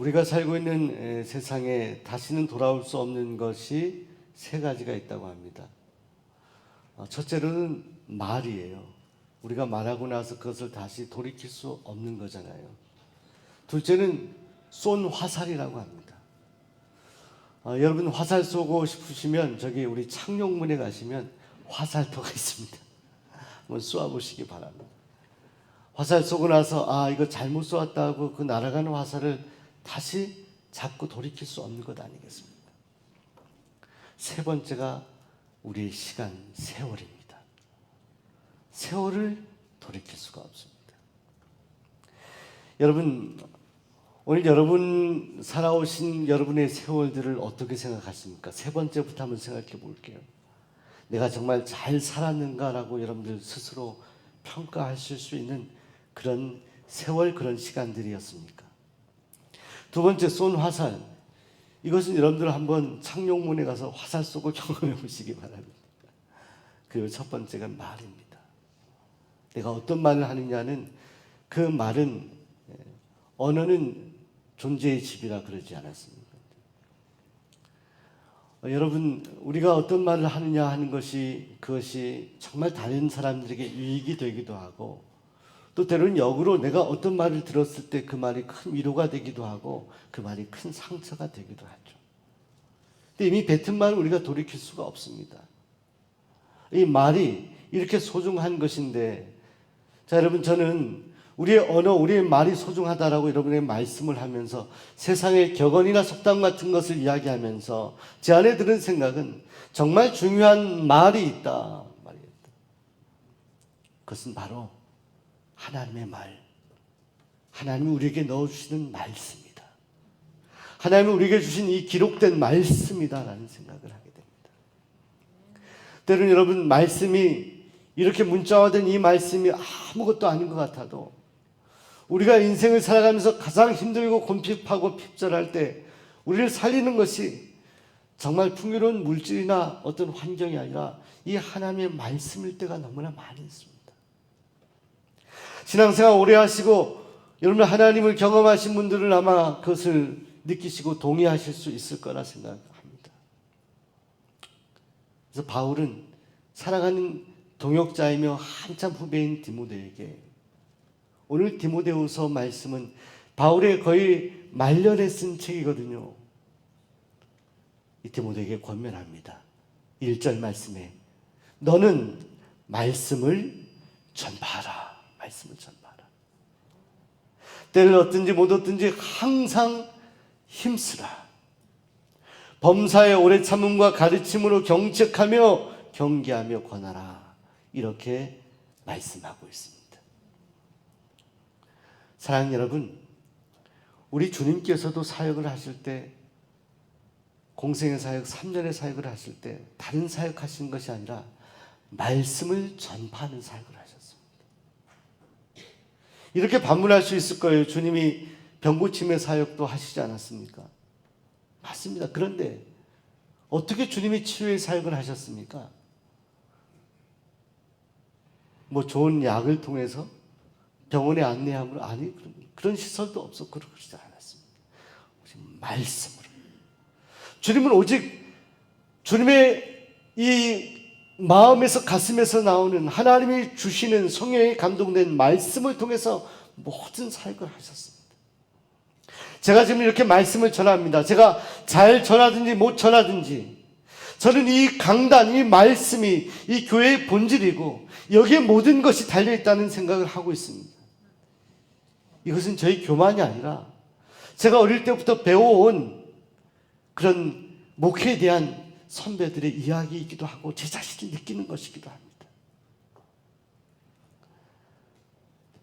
우리가 살고 있는 에, 세상에 다시는 돌아올 수 없는 것이 세 가지가 있다고 합니다. 어, 첫째로는 말이에요. 우리가 말하고 나서 그것을 다시 돌이킬 수 없는 거잖아요. 둘째는 쏜 화살이라고 합니다. 어, 여러분 화살 쏘고 싶으시면 저기 우리 창룡문에 가시면 화살표가 있습니다. 한번 쏘아보시기 바랍니다. 화살 쏘고 나서 아 이거 잘못 쏘았다고 그 날아가는 화살을 다시 잡고 돌이킬 수 없는 것 아니겠습니까? 세 번째가 우리의 시간 세월입니다. 세월을 돌이킬 수가 없습니다. 여러분 오늘 여러분 살아오신 여러분의 세월들을 어떻게 생각하십니까? 세 번째부터 한번 생각해 볼게요. 내가 정말 잘 살았는가라고 여러분들 스스로 평가하실 수 있는 그런 세월 그런 시간들이었습니까? 두 번째 쏜 화살. 이것은 여러분들 한번 창룡문에 가서 화살 쏘고 경험해 보시기 바랍니다. 그리고 첫 번째가 말입니다. 내가 어떤 말을 하느냐는 그 말은 예, 언어는 존재의 집이라 그러지 않았습니다. 어, 여러분 우리가 어떤 말을 하느냐 하는 것이 그것이 정말 다른 사람들에게 유익이 되기도 하고 또 때로는 역으로 내가 어떤 말을 들었을 때 그 말이 큰 위로가 되기도 하고 그 말이 큰 상처가 되기도 하죠. 근데 이미 뱉은 말을 우리가 돌이킬 수가 없습니다. 이 말이 이렇게 소중한 것인데 자 여러분 저는 우리의 언어, 우리의 말이 소중하다라고 여러분의 말씀을 하면서 세상의 격언이나 속담 같은 것을 이야기하면서 제 안에 드는 생각은 정말 중요한 말이 있다. 말이 있다. 그것은 바로 하나님의 말. 하나님이 우리에게 넣어주시는 말씀이다. 하나님이 우리에게 주신 이 기록된 말씀이다라는 생각을 하게 됩니다. 때로는 여러분 말씀이 이렇게 문자화된 이 말씀이 아무것도 아닌 것 같아도 우리가 인생을 살아가면서 가장 힘들고 곤핍하고 핍절할 때 우리를 살리는 것이 정말 풍요로운 물질이나 어떤 환경이 아니라 이 하나님의 말씀일 때가 너무나 많이 있습니다. 신앙생활 오래 하시고 여러분 하나님을 경험하신 분들은 아마 그것을 느끼시고 동의하실 수 있을 거라 생각합니다. 그래서 바울은 사랑하는 동역자이며 한참 후배인 디모데에게 오늘 디모데후서 말씀은 바울의 거의 말년에 쓴 책이거든요. 이 디모데에게 권면합니다. 1절 말씀에 너는 말씀을 전파하라. 말씀을 전파하라. 때를 얻든지 못 얻든지 항상 힘쓰라. 범사의 오래 참음과 가르침으로 경책하며 경계하며 권하라. 이렇게 말씀하고 있습니다. 사랑하는 여러분, 우리 주님께서도 사역을 하실 때 공생의 사역, 3년의 사역을 하실 때 다른 사역 하신 것이 아니라 말씀을 전파하는 사역을. 이렇게 반문할 수 있을 거예요. 주님이 병고침의 사역도 하시지 않았습니까? 맞습니다. 그런데 어떻게 주님이 치유의 사역을 하셨습니까? 뭐 좋은 약을 통해서 병원에 안내함으로 아니 그런, 그런 시설도 없었고 그러지 않았습니다. 오직 말씀으로. 주님은 오직 주님의 이 마음에서 가슴에서 나오는 하나님이 주시는 성령에 감동된 말씀을 통해서 모든 사역을 하셨습니다. 제가 지금 이렇게 말씀을 전합니다. 제가 잘 전하든지 못 전하든지 저는 이 강단, 이 말씀이 이 교회의 본질이고 여기에 모든 것이 달려 있다는 생각을 하고 있습니다. 이것은 저희 교만이 아니라 제가 어릴 때부터 배워온 그런 목회에 대한 선배들의 이야기이기도 하고 제 자신이 느끼는 것이기도 합니다.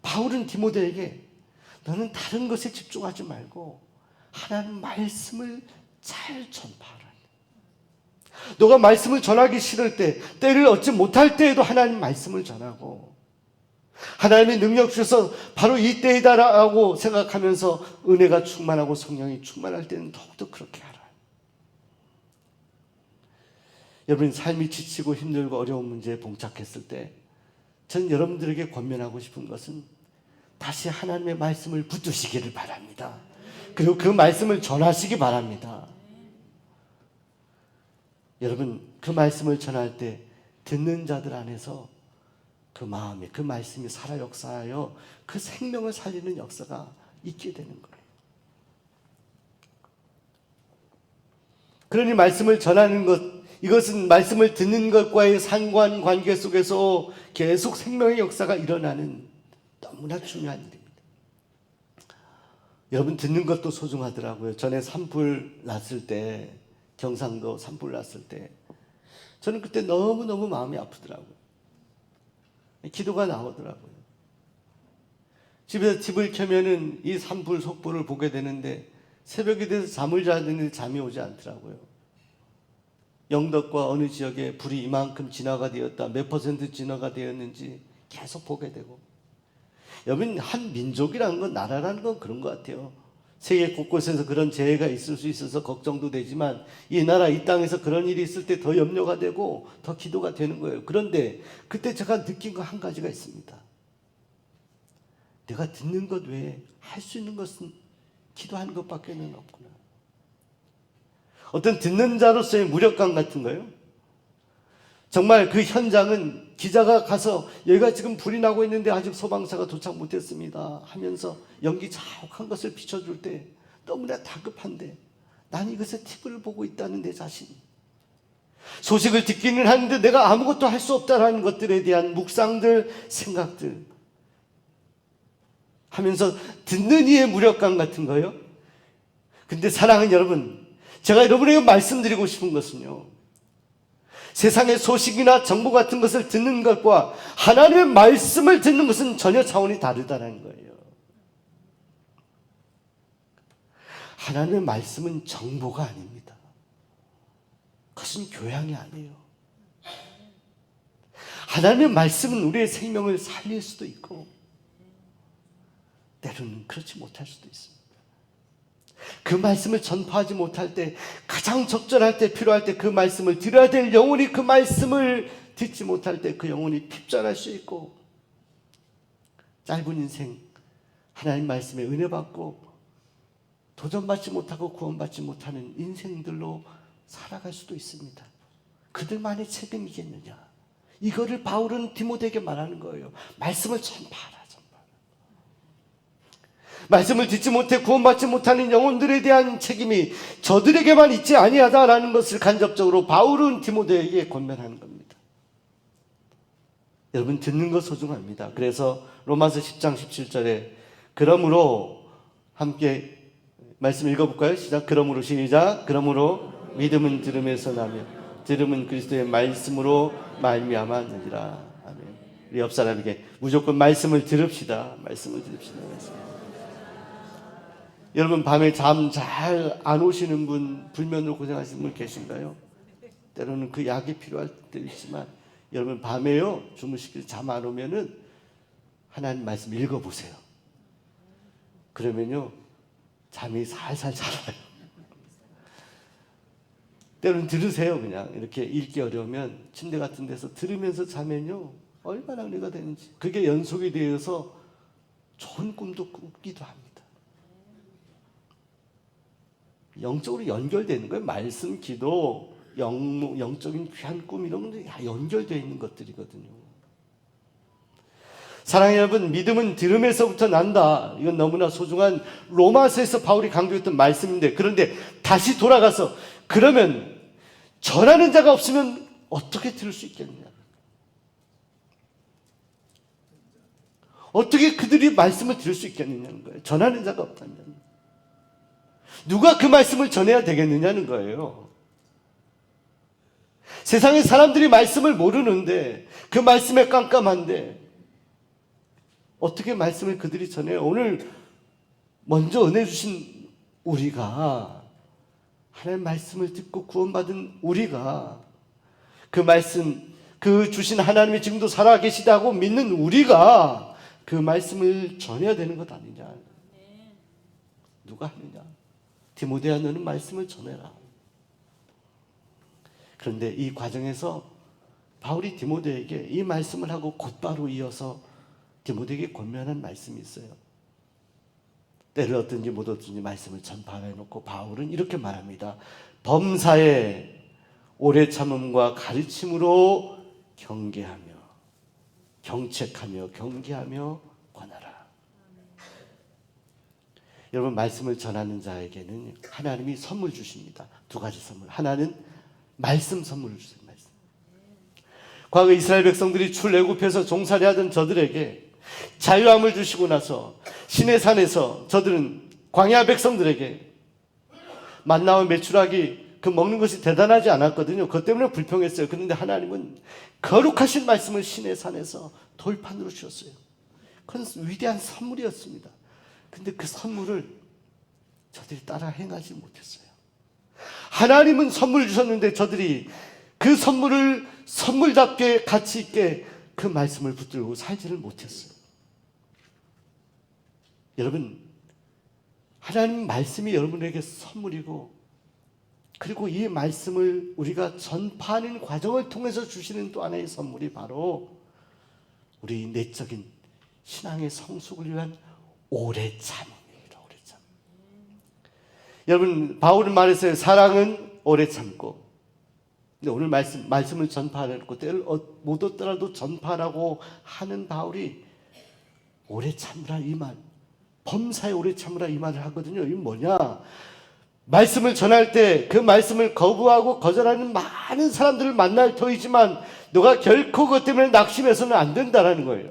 바울은 디모데에게 너는 다른 것에 집중하지 말고 하나님 말씀을 잘 전파하라. 너가 말씀을 전하기 싫을 때, 때를 얻지 못할 때에도 하나님 말씀을 전하고, 하나님의 능력 주셔서 바로 이 때이다라고 생각하면서 은혜가 충만하고 성령이 충만할 때는 더욱더 그렇게 하라. 여러분 삶이 지치고 힘들고 어려운 문제에 봉착했을 때, 전 여러분들에게 권면하고 싶은 것은 다시 하나님의 말씀을 붙드시기를 바랍니다. 그리고 그 말씀을 전하시기 바랍니다. 여러분, 그 말씀을 전할 때 듣는 자들 안에서 그 마음에 그 말씀이 살아 역사하여 그 생명을 살리는 역사가 있게 되는 거예요. 그러니 말씀을 전하는 것, 이것은 말씀을 듣는 것과의 상관 관계 속에서 계속 생명의 역사가 일어나는 너무나 중요한 일입니다. 여러분 듣는 것도 소중하더라고요. 전에 산불 났을 때 경상도 산불 났을 때 저는 그때 너무 너무 마음이 아프더라고요. 기도가 나오더라고요. 집에서 집을 켜면은 이 산불 속불을 보게 되는데 새벽이 돼서 잠을 자는데 잠이 오지 않더라고요. 영덕과 어느 지역에 불이 이만큼 진화가 되었다, 몇 퍼센트 진화가 되었는지 계속 보게 되고. 여러분, 한 민족이라는 건, 나라라는 건 그런 것 같아요. 세계 곳곳에서 그런 재해가 있을 수 있어서 걱정도 되지만, 이 나라, 이 땅에서 그런 일이 있을 때 더 염려가 되고, 더 기도가 되는 거예요. 그런데, 그때 제가 느낀 거 한 가지가 있습니다. 내가 듣는 것 외에 할 수 있는 것은 기도하는 것밖에는 없구나. 어떤 듣는 자로서의 무력감 같은 거요. 정말 그 현장은 기자가 가서 여기가 지금 불이 나고 있는데 아직 소방차가 도착 못했습니다 하면서 연기 자욱한 것을 비춰줄 때 너무나 다급한데 난 이것에 팁을 보고 있다는 내 자신. 소식을 듣기는 하는데 내가 아무것도 할 수 없다라는 것들에 대한 묵상들, 생각들. 하면서 듣는 이의 무력감 같은 거요. 근데 사랑하는 여러분, 제가 여러분에게 말씀드리고 싶은 것은요. 세상의 소식이나 정보 같은 것을 듣는 것과 하나님의 말씀을 듣는 것은 전혀 차원이 다르다는 거예요. 하나님의 말씀은 정보가 아닙니다. 그것은 교양이 아니에요. 하나님의 말씀은 우리의 생명을 살릴 수도 있고, 때로는 그렇지 못할 수도 있습니다. 그 말씀을 전파하지 못할 때 가장 적절할 때 필요할 때 그 말씀을 들어야 될 영혼이 그 말씀을 듣지 못할 때 그 영혼이 핍전할 수 있고 짧은 인생 하나님 말씀에 은혜 받고 도전받지 못하고 구원받지 못하는 인생들로 살아갈 수도 있습니다. 그들만의 책임이겠느냐? 이거를 바울은 디모데에게 말하는 거예요. 말씀을 전파하라. 말씀을 듣지 못해 구원받지 못하는 영혼들에 대한 책임이 저들에게만 있지 아니하다라는 것을 간접적으로 바울은 디모데에게 권면하는 겁니다. 여러분 듣는 것 소중합니다. 그래서 로마서 10장 17절에 그러므로 함께 말씀 읽어볼까요? 시작. 그러므로 시작. 그러므로 믿음은 들음에서 나며 들음은 그리스도의 말씀으로 말미암아 느리라. 아멘. 우리 옆 사람에게 무조건 말씀을 들읍시다. 말씀을 들읍시다. 말씀. 여러분 밤에 잠 잘 안 오시는 분, 불면으로 고생하시는 분 계신가요? 때로는 그 약이 필요할 때 있지만 여러분 밤에요 주무시길 잠 안 오면은 하나님 말씀 읽어보세요. 그러면요 잠이 살살 자라요. 때로는 들으세요 그냥 이렇게 읽기 어려우면 침대 같은 데서 들으면서 자면요 얼마나 은혜가 되는지 그게 연속이 되어서 좋은 꿈도 꾸기도 합니다. 영적으로 연결되는 거예요. 말씀, 기도, 영, 영적인 귀한 꿈 이런 것들이 다 연결되어 있는 것들이거든요. 사랑하는 여러분, 믿음은 들음에서부터 난다. 이건 너무나 소중한 로마서에서 바울이 강조했던 말씀인데, 그런데 다시 돌아가서, 그러면 전하는 자가 없으면 어떻게 들을 수 있겠느냐? 어떻게 그들이 말씀을 들을 수 있겠느냐는 거예요. 전하는 자가 없다면. 누가 그 말씀을 전해야 되겠느냐는 거예요. 세상에 사람들이 말씀을 모르는데 그 말씀에 깜깜한데 어떻게 말씀을 그들이 전해요? 오늘 먼저 은혜 주신 우리가 하나님 말씀을 듣고 구원받은 우리가 그 말씀 그 주신 하나님이 지금도 살아 계시다고 믿는 우리가 그 말씀을 전해야 되는 것 아니냐? 누가 하느냐? 디모데야 너는 말씀을 전해라. 그런데 이 과정에서 바울이 디모데에게 이 말씀을 하고 곧바로 이어서 디모데에게 권면한 말씀이 있어요. 때를 얻든지 못 얻든지 말씀을 전파해 놓고 바울은 이렇게 말합니다. 범사에 오래 참음과 가르침으로 경계하며 경책하며 경계하며 권하라. 여러분 말씀을 전하는 자에게는 하나님이 선물 주십니다. 두 가지 선물. 하나는 말씀 선물을 주세요. 말씀. 과거 이스라엘 백성들이 출애굽해서 종살이 하던 저들에게 자유함을 주시고 나서 신의 산에서 저들은 광야 백성들에게 만나와 매출하기 그 먹는 것이 대단하지 않았거든요. 그것 때문에 불평했어요. 그런데 하나님은 거룩하신 말씀을 신의 산에서 돌판으로 주셨어요. 그건 위대한 선물이었습니다. 근데 그 선물을 저들이 따라 행하지 못했어요. 하나님은 선물 주셨는데 저들이 그 선물을 선물답게 가치 있게 그 말씀을 붙들고 살지를 못했어요. 여러분, 하나님 말씀이 여러분에게 선물이고, 그리고 이 말씀을 우리가 전파하는 과정을 통해서 주시는 또 하나의 선물이 바로 우리 내적인 신앙의 성숙을 위한 오래 참입니다. 오래 참. 여러분, 바울은 말했어요. 사랑은 오래 참고. 근데 오늘 말씀, 말씀을 전파하고 때를 얻- 못 얻더라도 전파라고 하는 바울이 오래 참으라 이 말. 범사에 오래 참으라 이 말을 하거든요. 이게 뭐냐? 말씀을 전할 때 그 말씀을 거부하고 거절하는 많은 사람들을 만날 터이지만 너가 결코 그것 때문에 낙심해서는 안 된다라는 거예요.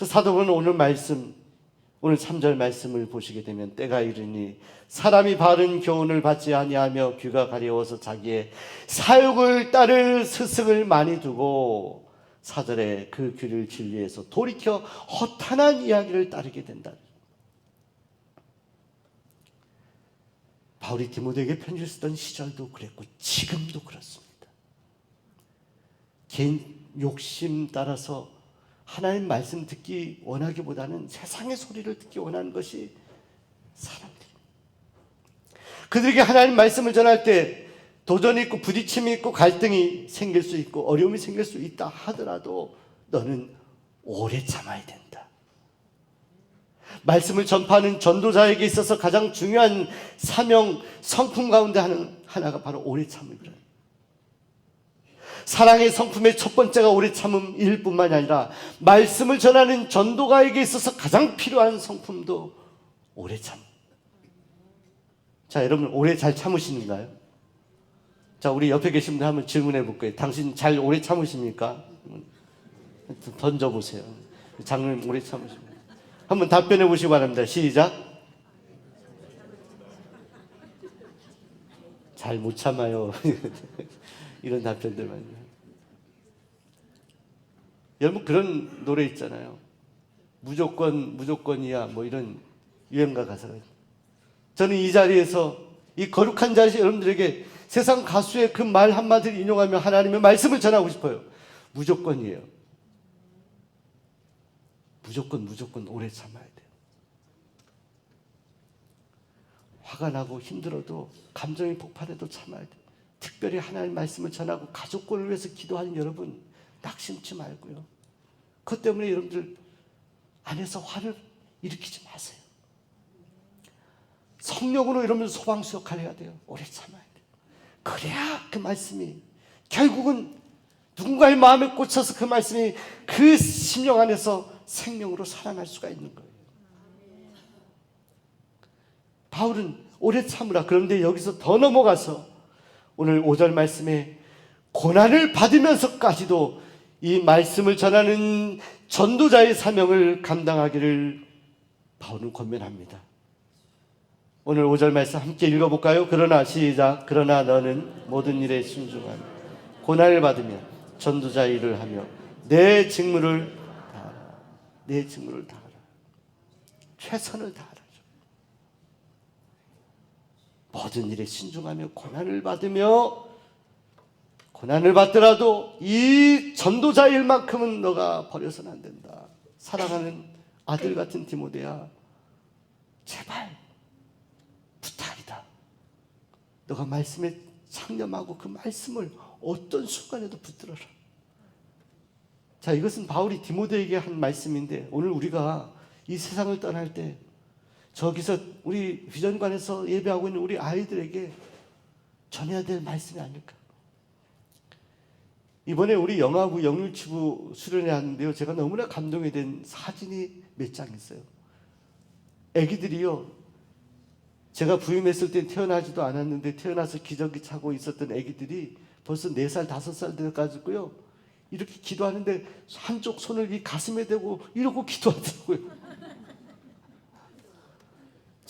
그래서 사도는 오늘 말씀 오늘 3절 말씀을 보시게 되면 때가 이르니 사람이 바른 교훈을 받지 아니하며 귀가 가려워서 자기의 사욕을 따를 스승을 많이 두고 사절에 그 귀를 진리해서 돌이켜 허탄한 이야기를 따르게 된다. 바울이 디모데에게 편지를 쓰던 시절도 그랬고 지금도 그렇습니다. 개인 욕심 따라서 하나님 말씀 듣기 원하기보다는 세상의 소리를 듣기 원하는 것이 사람들. 그들에게 하나님 말씀을 전할 때 도전이 있고 부딪힘이 있고 갈등이 생길 수 있고 어려움이 생길 수 있다 하더라도 너는 오래 참아야 된다. 말씀을 전파하는 전도자에게 있어서 가장 중요한 사명 성품 가운데 하는 하나가 바로 오래 참음이라. 사랑의 성품의 첫 번째가 오래 참음일 뿐만이 아니라 말씀을 전하는 전도가에게 있어서 가장 필요한 성품도 오래 참. 자, 여러분 오래 잘 참으시는가요? 자, 우리 옆에 계신 분 한번 질문해 볼게요. 당신 잘 오래 참으십니까? 던져 보세요. 장로님 오래 참으십니까? 한번 답변해 보시기 바랍니다. 시작. 잘 못 참아요. 이런 답변들만. 여러분 그런 노래 있잖아요. 무조건 무조건이야 뭐 이런 유행가 가사가 있어요. 저는 이 자리에서 이 거룩한 자리에서 여러분들에게 세상 가수의 그 말 한마디를 인용하며 하나님의 말씀을 전하고 싶어요. 무조건이에요. 무조건 무조건 오래 참아야 돼요. 화가 나고 힘들어도 감정이 폭발해도 참아야 돼요. 특별히 하나님 말씀을 전하고 가족권을 위해서 기도하는 여러분 낙심치 말고요. 그것 때문에 여러분들 안에서 화를 일으키지 마세요. 성령으로 이러면서 소방수 역할을 해야 돼요. 오래 참아야 돼요. 그래야 그 말씀이 결국은 누군가의 마음에 꽂혀서 그 말씀이 그 심령 안에서 생명으로 살아날 수가 있는 거예요. 바울은 오래 참으라. 그런데 여기서 더 넘어가서 오늘 5절 말씀에 고난을 받으면서까지도 이 말씀을 전하는 전도자의 사명을 감당하기를 바울은 권면합니다. 오늘 5절 말씀 함께 읽어볼까요? 그러나 시작. 그러나 너는 모든 일에 순종하며 고난을 받으며 전도자 일을 하며 내 직무를 다하라. 내 직무를 다하라. 최선을 다하라. 모든 일에 신중하며 고난을 받으며 고난을 받더라도 이 전도자 일만큼은 너가 버려서는 안 된다. 사랑하는 아들 같은 디모데야, 제발 부탁이다. 너가 말씀에 창념하고 그 말씀을 어떤 순간에도 붙들어라. 자, 이것은 바울이 디모데에게 한 말씀인데 오늘 우리가 이 세상을 떠날 때 저기서 우리 비전관에서 예배하고 있는 우리 아이들에게 전해야 될 말씀이 아닐까. 이번에 우리 영화부 영유치부 수련회 하는데요. 제가 너무나 감동이 된 사진이 몇 장 있어요. 아기들이요. 제가 부임했을 때 태어나지도 않았는데 태어나서 기저귀 차고 있었던 아기들이 벌써 4살, 5살 돼가지고요. 이렇게 기도하는데 한쪽 손을 이 가슴에 대고 이러고 기도하더라고요.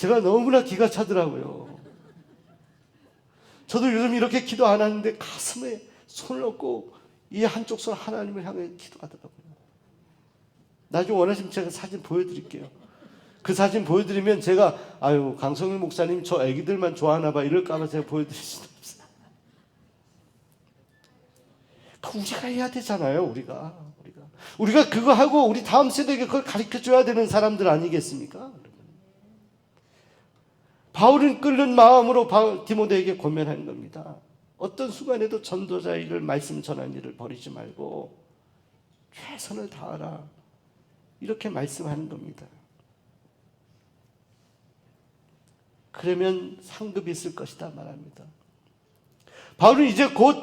제가 너무나 기가 차더라고요. 저도 요즘 이렇게 기도 안 하는데 가슴에 손을 얹고 이 한쪽 손 하나님을 향해 기도하더라고요. 나중에 원하시면 제가 사진 보여드릴게요. 그 사진 보여드리면 제가 아유 강성일 목사님 저 애기들만 좋아하나 봐 이럴까봐 제가 보여드릴 수도 없어요. 그 우리가 해야 되잖아요. 우리가 우리가 우리가 그거 하고 우리 다음 세대에게 그걸 가르쳐 줘야 되는 사람들 아니겠습니까? 바울은 끓는 마음으로 바- 디모데에게 권면하는 겁니다. 어떤 순간에도 전도자의 일을 말씀 전하는 일을 버리지 말고 최선을 다하라. 이렇게 말씀하는 겁니다. 그러면 상급이 있을 것이다 말합니다. 바울은 이제 곧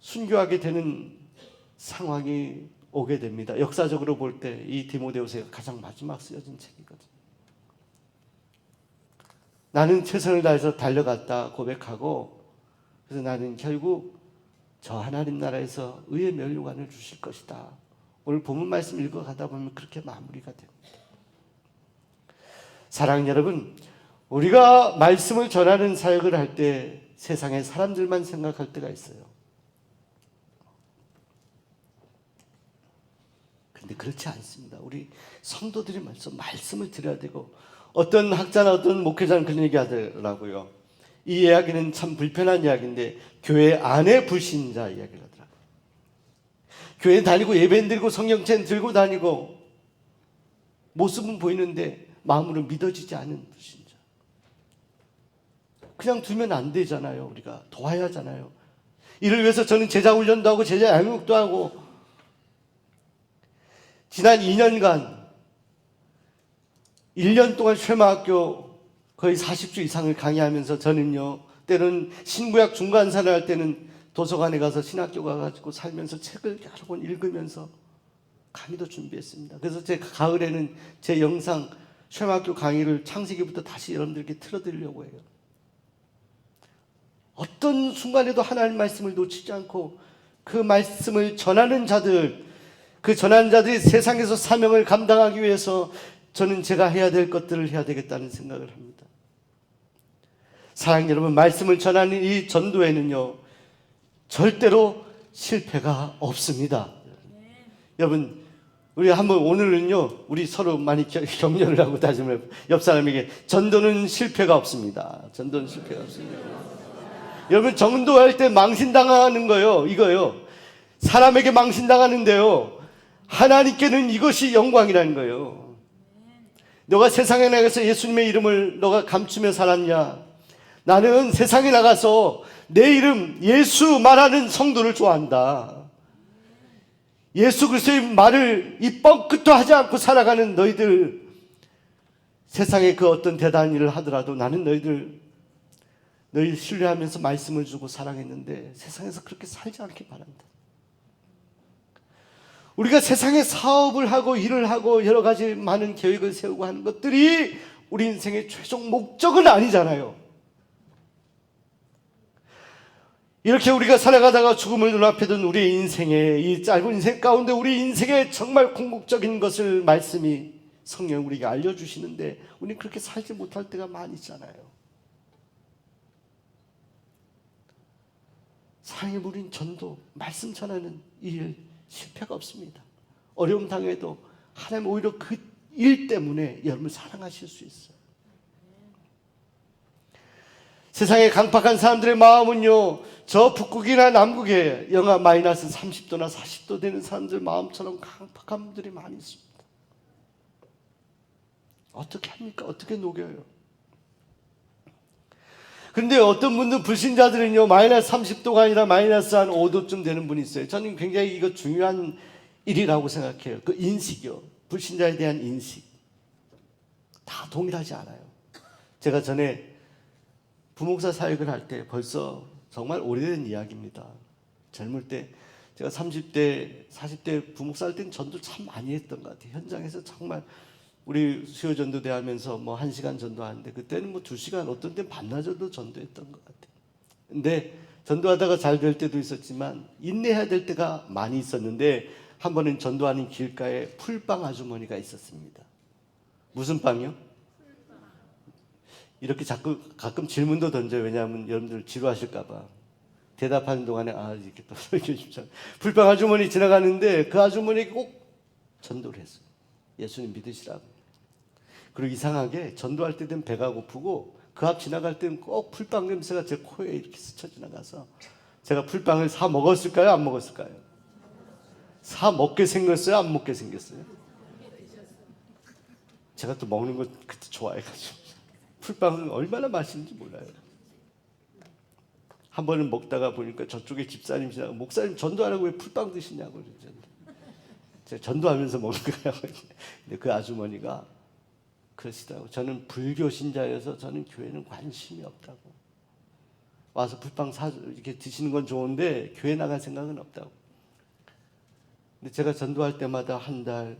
순교하게 되는 상황이 오게 됩니다. 역사적으로 볼 때 이 디모데후서가 가장 마지막 쓰여진 책이거든요. 나는 최선을 다해서 달려갔다 고백하고 그래서 나는 결국 저 하나님 나라에서 의의 멸류관을 주실 것이다. 오늘 본문 말씀 읽어가다 보면 그렇게 마무리가 됩니다. 사랑 여러분, 우리가 말씀을 전하는 사역을 할 때 세상의 사람들만 생각할 때가 있어요. 근데 그렇지 않습니다. 우리 성도들이 말씀, 말씀을 드려야 되고 어떤 학자나 어떤 목회자는 그런 얘기 하더라고요. 이 이야기는 참 불편한 이야기인데 교회 안에 불신자 이야기를 하더라고요. 교회 다니고 예배 드리고 성경책 들고 다니고 모습은 보이는데 마음으로 믿어지지 않은 불신자. 그냥 두면 안 되잖아요. 우리가 도와야 하잖아요. 이를 위해서 저는 제자 훈련도 하고 제자 양육도 하고 지난 2년간 1년 동안 쉐마학교 거의 40주 이상을 강의하면서 저는요 때는 신구약 중간사를 할 때는 도서관에 가서 신학교 가가지고 살면서 책을 여러 번 읽으면서 강의도 준비했습니다. 그래서 제 가을에는 제 영상 쉐마학교 강의를 창세기부터 다시 여러분들께 틀어드리려고 해요. 어떤 순간에도 하나님 말씀을 놓치지 않고 그 말씀을 전하는 자들, 그 전하는 자들이 세상에서 사명을 감당하기 위해서 저는 제가 해야 될 것들을 해야 되겠다는 생각을 합니다. 사랑 여러분, 말씀을 전하는 이 전도에는요, 절대로 실패가 없습니다. 여러분, 우리 한번 오늘은요, 우리 서로 많이 겨- 격려를 하고 다짐을 옆 사람에게 전도는 실패가 없습니다. 전도는 실패가 없습니다. 여러분, 전도할 때 망신당하는 거요, 이거요. 사람에게 망신당하는데요, 하나님께는 이것이 영광이라는 거예요. 너가 세상에 나가서 예수님의 이름을 너가 감추며 살았냐? 나는 세상에 나가서 내 이름 예수 말하는 성도를 좋아한다. 예수 그리스도의 말을 이 뻥끗도 하지 않고 살아가는 너희들 세상에 그 어떤 대단한 일을 하더라도 나는 너희들 너희 신뢰하면서 말씀을 주고 사랑했는데 세상에서 그렇게 살지 않길 바란다. 우리가 세상에 사업을 하고 일을 하고 여러 가지 많은 계획을 세우고 하는 것들이 우리 인생의 최종 목적은 아니잖아요. 이렇게 우리가 살아가다가 죽음을 눈앞에 둔 우리의 인생의 이 짧은 인생 가운데 우리 인생의 정말 궁극적인 것을 말씀이 성령 우리에게 알려주시는데 우리는 그렇게 살지 못할 때가 많이 있잖아요. 사랑의 우린 전도, 말씀 전하는 일 실패가 없습니다. 어려움 당해도 하나님 오히려 그 일 때문에 여러분을 사랑하실 수 있어요. 세상의 강팍한 사람들의 마음은요, 저 북극이나 남극에 영하 마이너스 30도나 40도 되는 사람들 마음처럼 강팍한 분들이 많이 있습니다. 어떻게 합니까? 어떻게 녹여요? 근데 어떤 분들 불신자들은요 마이너스 30도가 아니라 마이너스 한 5도쯤 되는 분이 있어요. 저는 굉장히 이거 중요한 일이라고 생각해요. 그 인식이요. 불신자에 대한 인식. 다 동일하지 않아요. 제가 전에 부목사 사역을 할 때 벌써 정말 오래된 이야기입니다. 젊을 때 제가 30대, 40대 부목사 할 때는 전도 참 많이 했던 것 같아요. 현장에서 정말 우리 수요 전도대 하면서 뭐 한 시간 전도하는데 그때는 뭐 두 시간 어떤 때는 반나절도 전도했던 것 같아요. 근데 전도하다가 잘 될 때도 있었지만 인내해야 될 때가 많이 있었는데 한 번은 전도하는 길가에 풀빵 아주머니가 있었습니다. 무슨 빵이요? 이렇게 자꾸 가끔 질문도 던져요. 왜냐하면 여러분들 지루하실까봐. 대답하는 동안에 아 이렇게 또 설교 싶잖아. 풀빵 아주머니 지나가는데 그 아주머니 꼭 전도를 했어요. 예수님 믿으시라고. 그리고 이상하게 전도할 때 되면 배가 고프고 그 앞 지나갈 때는 꼭 풀빵 냄새가 제 코에 이렇게 스쳐 지나가서 제가 풀빵을 사 먹었을까요? 안 먹었을까요? 사 먹게 생겼어요? 안 먹게 생겼어요? 제가 또 먹는 거 그때 좋아해가지고 풀빵은 얼마나 맛있는지 몰라요. 한 번은 먹다가 보니까 저쪽에 집사님 지나가 목사님 전도하라고 왜 풀빵 드시냐고 그러잖아요. 제가 전도하면서 먹는 거예요. 근데 그 아주머니가 그러시더라고. 저는 불교 신자여서 저는 교회는 관심이 없다고. 와서 불빵 사 이렇게 드시는 건 좋은데 교회 나갈 생각은 없다고. 근데 제가 전도할 때마다 한 달,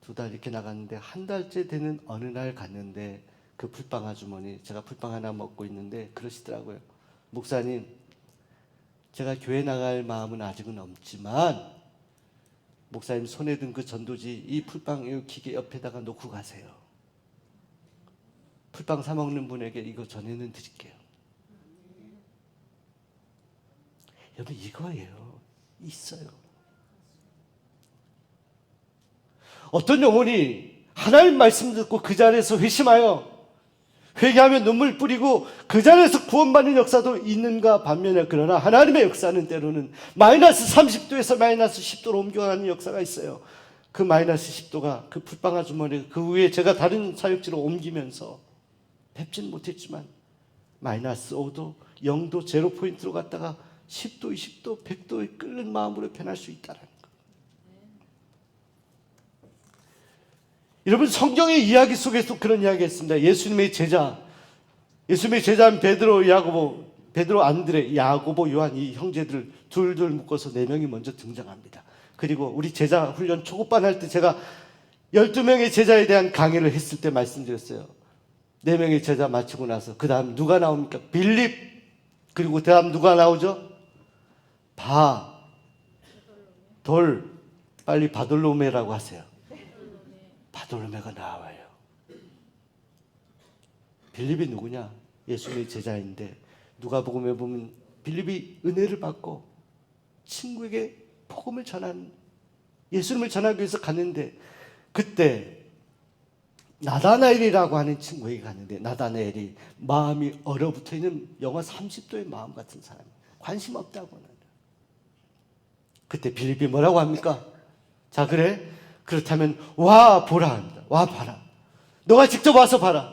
두 달 이렇게 나갔는데 한 달째 되는 어느 날 갔는데 그 불빵 아주머니 제가 불빵 하나 먹고 있는데 그러시더라고요. 목사님, 제가 교회 나갈 마음은 아직은 없지만 목사님 손에 든 그 전도지 이 풀빵 이 기계 옆에다가 놓고 가세요. 풀빵 사 먹는 분에게 이거 전에는 드릴게요. 여러분 이거예요. 있어요. 어떤 영혼이 하나님 말씀 듣고 그 자리에서 회심하여 회개하며 눈물 뿌리고 그 자리에서 구원받는 역사도 있는가 반면에 그러나 하나님의 역사는 때로는 마이너스 30도에서 마이너스 10도로 옮겨가는 역사가 있어요. 그 마이너스 10도가 그 풀빵 아주머니 그 위에 제가 다른 사역지로 옮기면서 뵙진 못했지만 마이너스 5도, 0도, 제로 포인트로 갔다가 10도, 20도, 100도에 끓는 마음으로 변할 수 있다는 거. 여러분 성경의 이야기 속에서 그런 이야기가 있습니다. 예수님의 제자, 예수님의 제자인 베드로, 야고보, 베드로, 안드레, 야고보, 요한 이 형제들 둘둘 묶어서 네 명이 먼저 등장합니다. 그리고 우리 제자 훈련 초급반 할 때 제가 12명의 제자에 대한 강의를 했을 때 말씀드렸어요. 네 명의 제자 마치고 나서 그 다음 누가 나옵니까? 빌립 그리고 그 다음 누가 나오죠? 바, 돌 빨리 바돌로메라고 하세요. 바돌로메가 나와요. 빌립이 누구냐? 예수님의 제자인데 누가복음에 보면 빌립이 은혜를 받고 친구에게 복음을 전한 예수님을 전하기 위해서 갔는데 그때 나다나엘이라고 하는 친구에게 갔는데 나다나엘이 마음이 얼어붙어 있는 영하 30도의 마음 같은 사람 관심 없다고 하는 그때 빌립이 뭐라고 합니까? 자 그래 그렇다면 와 보라 합니다. 와 봐라. 너가 직접 와서 봐라.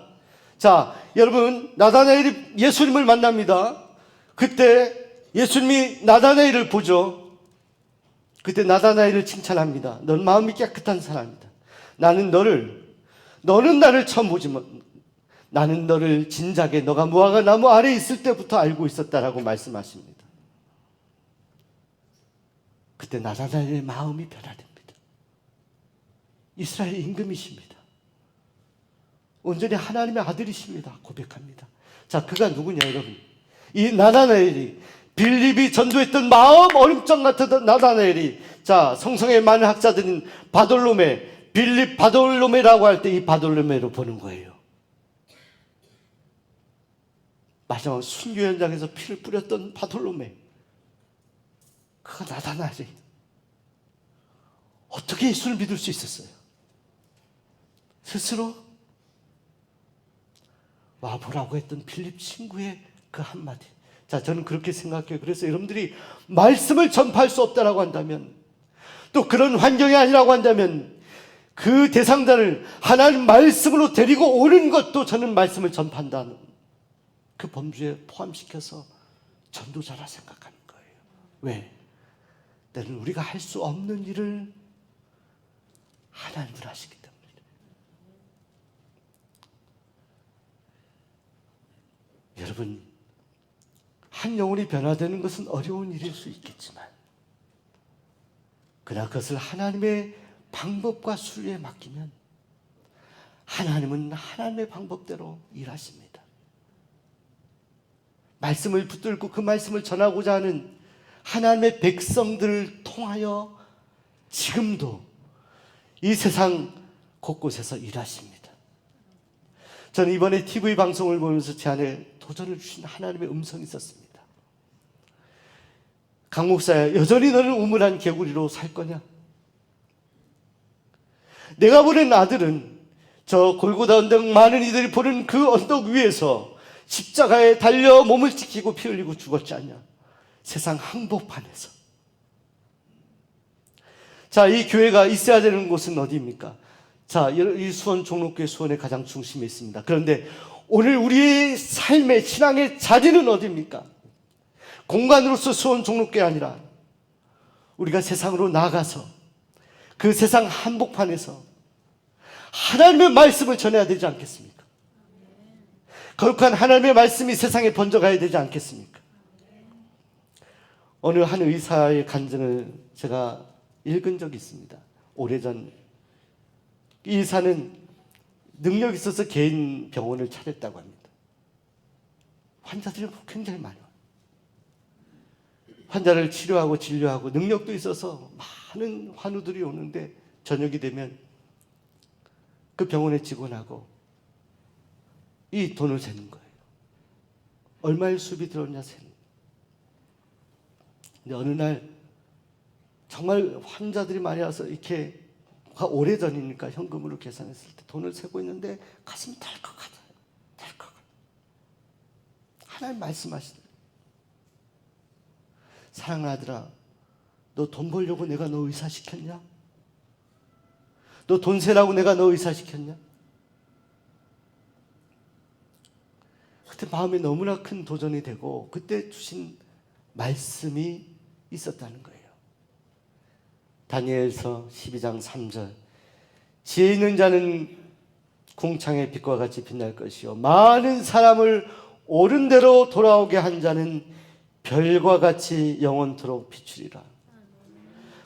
자 여러분 나다나엘이 예수님을 만납니다. 그때 예수님이 나다나엘을 보죠. 그때 나다나엘을 칭찬합니다. 넌 마음이 깨끗한 사람이다. 나는 너를 너는 나를 처음 보지만 나는 너를 진작에 너가 무화과 나무 아래 있을 때부터 알고 있었다라고 말씀하십니다. 그때 나다나엘의 마음이 변화됩니다. 이스라엘 임금이십니다. 온전히 하나님의 아들이십니다. 고백합니다. 자, 그가 누구냐, 여러분? 이 나다나엘이 빌립이 전도했던 마음 얼음장 같았던 나다나엘이 자, 성성의 많은 학자들은 바돌로메, 빌립 바돌로메라고 할 때 이 바돌로메로 보는 거예요. 마지막 순교 현장에서 피를 뿌렸던 바돌로메. 그가 나다나엘이 어떻게 예수를 믿을 수 있었어요? 스스로 와보라고 했던 필립 친구의 그 한마디. 자, 저는 그렇게 생각해요. 그래서 여러분들이 말씀을 전파할 수 없다라고 한다면, 또 그런 환경이 아니라고 한다면, 그 대상자를 하나님 말씀으로 데리고 오는 것도 저는 말씀을 전파한다는 그 범주에 포함시켜서 전도자라 생각하는 거예요. 왜? 때는 우리가 할 수 없는 일을 하나님을 하시기 때문에. 여러분, 한 영혼이 변화되는 것은 어려운 일일 수 있겠지만, 그러나 그것을 하나님의 방법과 순리에 맡기면, 하나님은 하나님의 방법대로 일하십니다. 말씀을 붙들고 그 말씀을 전하고자 하는 하나님의 백성들을 통하여 지금도 이 세상 곳곳에서 일하십니다. 저는 이번에 TV 방송을 보면서 제 안에 도전을 주신 하나님의 음성이 있었습니다. 강 목사야, 여전히 너는 우물한 개구리로 살 거냐? 내가 보낸 아들은 저 골고다 언덕 많은 이들이 보는 그 언덕 위에서 십자가에 달려 몸을 지키고 피 흘리고 죽었지 않냐? 세상 항복판에서. 자, 이 교회가 있어야 되는 곳은 어디입니까? 자, 이 수원 종로교회 수원의 가장 중심에 있습니다. 그런데 오늘 우리의 삶의 신앙의 자리는 어디입니까? 공간으로서 수원 종로교회 아니라 우리가 세상으로 나가서 그 세상 한복판에서 하나님의 말씀을 전해야 되지 않겠습니까? 거룩한 하나님의 말씀이 세상에 번져가야 되지 않겠습니까? 어느 한 의사의 간증을 제가 읽은 적이 있습니다. 오래전 이 의사는 능력 있어서 개인 병원을 차렸다고 합니다. 환자들이 굉장히 많아요. 환자를 치료하고 진료하고 능력도 있어서 많은 환우들이 오는데 저녁이 되면 그 병원의 직원하고 이 돈을 세는 거예요. 얼마의 수입이 들었냐 세는. 근데 어느 날 정말 환자들이 많이 와서 이렇게 오래 전이니까 현금으로 계산했을 때 돈을 세고 있는데 가슴이 덜컥하다. 덜컥. 하나님 말씀하시더라. 사랑하는 아들아, 너 돈 벌려고 내가 너 의사 시켰냐? 너 돈 세라고 내가 너 의사 시켰냐? 그때 마음에 너무나 큰 도전이 되고 그때 주신 말씀이 있었다는 거예요. 다니엘서 12장 3절 지혜 있는 자는 궁창의 빛과 같이 빛날 것이요 많은 사람을 옳은 대로 돌아오게 한 자는 별과 같이 영원토록 비추리라.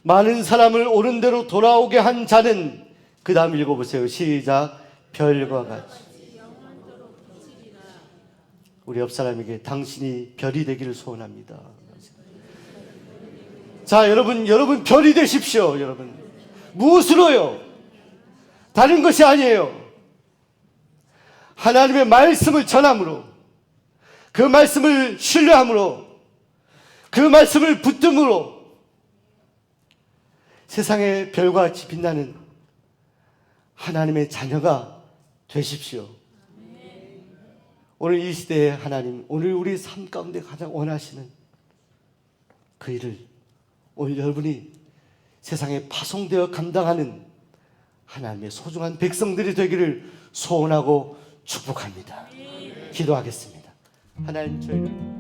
많은 사람을 옳은 대로 돌아오게 한 자는 그 다음 읽어보세요. 시작 별과 같이 우리 옆 사람에게 당신이 별이 되기를 소원합니다. 자, 여러분, 여러분 별이 되십시오, 여러분. 무엇으로요? 다른 것이 아니에요. 하나님의 말씀을 전함으로, 그 말씀을 신뢰함으로, 그 말씀을 붙듦으로 세상의 별과 같이 빛나는 하나님의 자녀가 되십시오. 오늘 이 시대에 하나님, 오늘 우리 삶 가운데 가장 원하시는 그 일을 오늘 여러분이 세상에 파송되어 감당하는 하나님의 소중한 백성들이 되기를 소원하고 축복합니다. 기도하겠습니다. 하나님 저희를